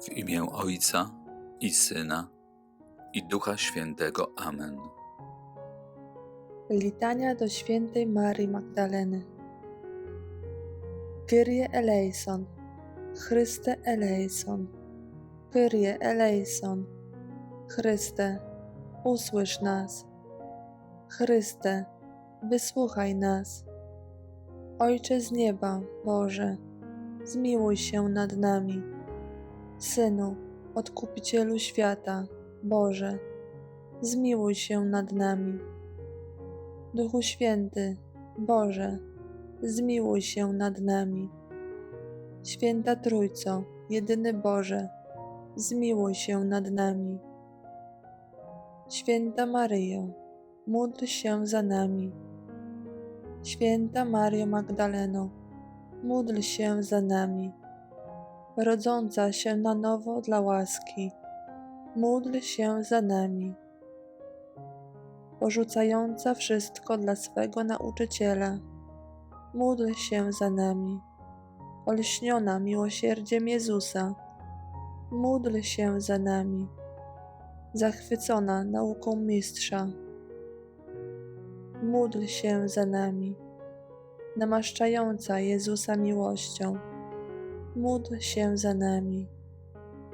W imię Ojca i Syna i Ducha Świętego. Amen. Litania do świętej Marii Magdaleny. Kyrie eleison, Chryste eleison, Kyrie eleison, Chryste, usłysz nas. Chryste, wysłuchaj nas. Ojcze z nieba, Boże, zmiłuj się nad nami. Synu, Odkupicielu świata, Boże, zmiłuj się nad nami. Duchu Święty, Boże, zmiłuj się nad nami. Święta Trójco, jedyny Boże, zmiłuj się nad nami. Święta Maryjo, módl się za nami. Święta Mario Magdaleno, módl się za nami. Rodząca się na nowo dla łaski, módl się za nami porzucająca wszystko dla swego nauczyciela. Módl się za nami. Olśniona miłosierdziem Jezusa, módl się za nami. Zachwycona nauką Mistrza, módl się za nami. Namaszczająca Jezusa miłością, módl się za nami.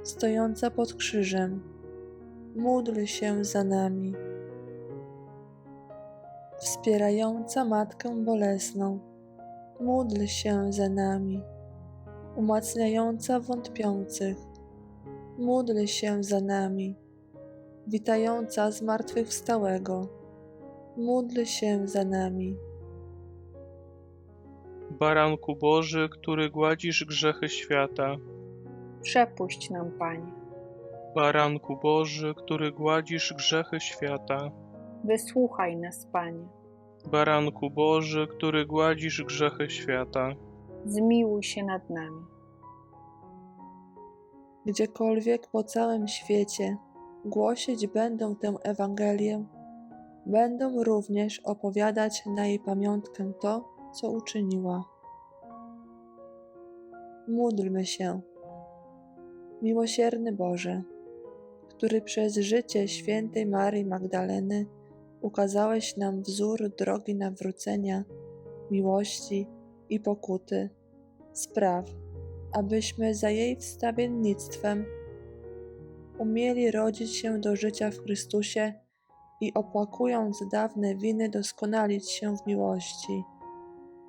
Stojąca pod krzyżem, módl się za nami wspierająca Matkę Bolesną, módl się za nami. Umacniająca wątpiących, módl się za nami. Witająca zmartwychwstałego, módl się za nami. Baranku Boży, który gładzisz grzechy świata. Przepuść nam, Panie. Baranku Boży, który gładzisz grzechy świata. Wysłuchaj nas, Panie. Baranku Boży, który gładzisz grzechy świata. Zmiłuj się nad nami. Gdziekolwiek po całym świecie głosić będą tę Ewangelię, będą również opowiadać na jej pamiątkę to, co uczyniła. Módlmy się. Miłosierny Boże, który przez życie świętej Marii Magdaleny ukazałeś nam wzór drogi nawrócenia, miłości i pokuty, spraw, abyśmy za jej wstawiennictwem umieli rodzić się do życia w Chrystusie i opłakując dawne winy doskonalić się w miłości.